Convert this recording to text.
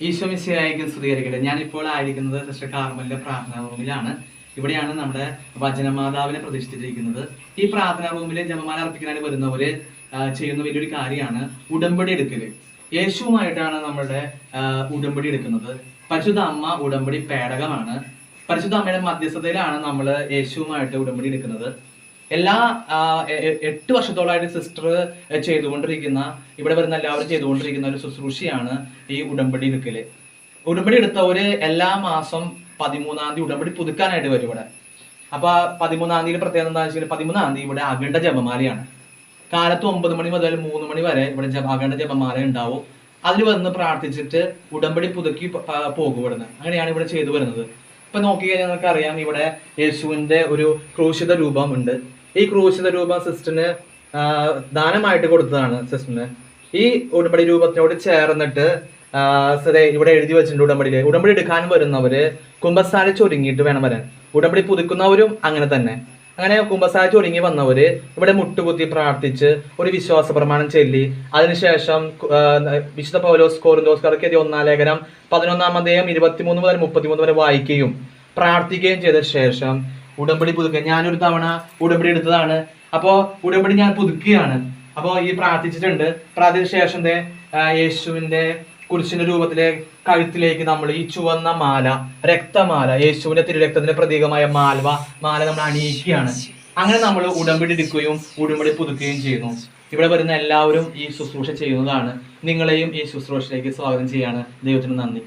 ഈശോ മിശിഹായിക്ക് സ്തുതികരിക്കട്ടെ. ഞാനിപ്പോൾ ആയിരിക്കുന്നത് സിസ്റ്റർ കാർമലിന്റെ പ്രാർത്ഥനാ റൂമിലാണ്. ഇവിടെയാണ് നമ്മുടെ വചനമാതാവിനെ പ്രതിഷ്ഠിച്ചിരിക്കുന്നത്. ഈ പ്രാർത്ഥനാ റൂമിൽ ജപമാല അർപ്പിക്കാനായിട്ട് വരുന്നവര് ചെയ്യുന്ന വലിയൊരു കാര്യമാണ് ഉടമ്പടി എടുക്കൽ. യേശുവുമായിട്ടാണ് നമ്മളുടെ ഉടമ്പടി എടുക്കുന്നത്. പരിശുദ്ധ അമ്മ ഉടമ്പടി പേടകമാണ്. പരിശുദ്ധ അമ്മയുടെ മധ്യസ്ഥതയിലാണ് നമ്മൾ യേശുവുമായിട്ട് ഉടമ്പടി എടുക്കുന്നത്. എല്ലാ എട്ട് വർഷത്തോളമായിട്ട് സിസ്റ്റർ ചെയ്തുകൊണ്ടിരിക്കുന്ന ഇവിടെ വരുന്ന എല്ലാവരും ചെയ്തുകൊണ്ടിരിക്കുന്ന ഒരു ശുശ്രൂഷയാണ് ഈ ഉടമ്പടി എടുക്കൽ. ഉടമ്പടി എടുത്തവര് എല്ലാ മാസം പതിമൂന്നാം തീയതി ഉടമ്പടി പുതുക്കാനായിട്ട് വരും ഇവിടെ. അപ്പൊ പതിമൂന്നാം തീയതി പ്രത്യേകത എന്താ വെച്ചാൽ പതിമൂന്നാം തീയതി ഇവിടെ അഖണ്ഡ ജപമാലയാണ്. കാലത്ത് ഒമ്പത് മണി മുതൽ മൂന്ന് മണി വരെ ഇവിടെ അഖണ്ഡ ജപമാല ഉണ്ടാവും. അതിൽ വന്ന് പ്രാർത്ഥിച്ചിട്ട് ഉടമ്പടി പുതുക്കി പോകും ഇവിടുന്ന്. അങ്ങനെയാണ് ഇവിടെ ചെയ്തു വരുന്നത്. ഇപ്പൊ നോക്കിക്കഴിഞ്ഞാൽ നിങ്ങൾക്ക് അറിയാം ഇവിടെ യേശുവിന്റെ ഒരു ക്രൂശിത രൂപം ഉണ്ട് ഈ ക്രൂശിത രൂപം സിസ്റ്ററിന് ദാനമായിട്ട് കൊടുത്തതാണ് സിസ്റ്ററിന്. ഈ ഉടമ്പടി രൂപത്തിനോട് ചേർന്നിട്ട് ഇവിടെ എഴുതി വെച്ചിട്ടുണ്ട് ഉടമ്പടിയിൽ ഉടമ്പടി എടുക്കാൻ വരുന്നവര് കുംഭസ്ഥാന ചൊരുങ്ങിയിട്ട് വേണം വരാൻ. ഉടമ്പടി പുതുക്കുന്നവരും അങ്ങനെ തന്നെ. അങ്ങനെ കുംഭസ്ഥാന ഒരുങ്ങി വന്നവര് ഇവിടെ മുട്ടുകുത്തി പ്രാർത്ഥിച്ച് ഒരു വിശ്വാസ പ്രമാണം ചൊല്ലി. അതിനുശേഷം വിശുദ്ധ പൗലോസ് കോറിന്തോസ്കർക്ക് എതിരെ ഒന്നാം ലേഖനം പതിനൊന്നാം അദ്ദേഹം ഇരുപത്തിമൂന്ന് മുതൽ മുപ്പത്തിമൂന്ന് വരെ വായിക്കുകയും പ്രാർത്ഥിക്കുകയും ചെയ്ത ശേഷം ഉടമ്പടി പുതുക്കുക. ഞാനൊരു തവണ ഉടമ്പടി എടുത്തതാണ്. അപ്പോൾ ഉടമ്പടി ഞാൻ പുതുക്കുകയാണ്. അപ്പോൾ ഈ പ്രാർത്ഥിച്ചിട്ടുണ്ട്. പ്രാർത്ഥിച്ച ശേഷം ദേ, യേശുവിന്റെ കുരിശിന്റെ രൂപത്തിലെ കഴുത്തിലേക്ക് നമ്മൾ ഈ ചുവന്ന മാല രക്തമാല യേശുവിന്റെ തിരുരക്തത്തിന്റെ പ്രതീകമായ മാൽവ മാല നമ്മൾ അണിയിക്കുകയാണ്. അങ്ങനെ നമ്മൾ ഉടമ്പടി എടുക്കുകയും ഉടമ്പടി പുതുക്കുകയും ചെയ്യുന്നു. ഇവിടെ വരുന്ന എല്ലാവരും ഈ ശുശ്രൂഷ ചെയ്യുന്നതാണ്. നിങ്ങളെയും ഈ ശുശ്രൂഷയിലേക്ക് സ്വാഗതം ചെയ്യാണ്. ദൈവത്തിന് നന്ദി.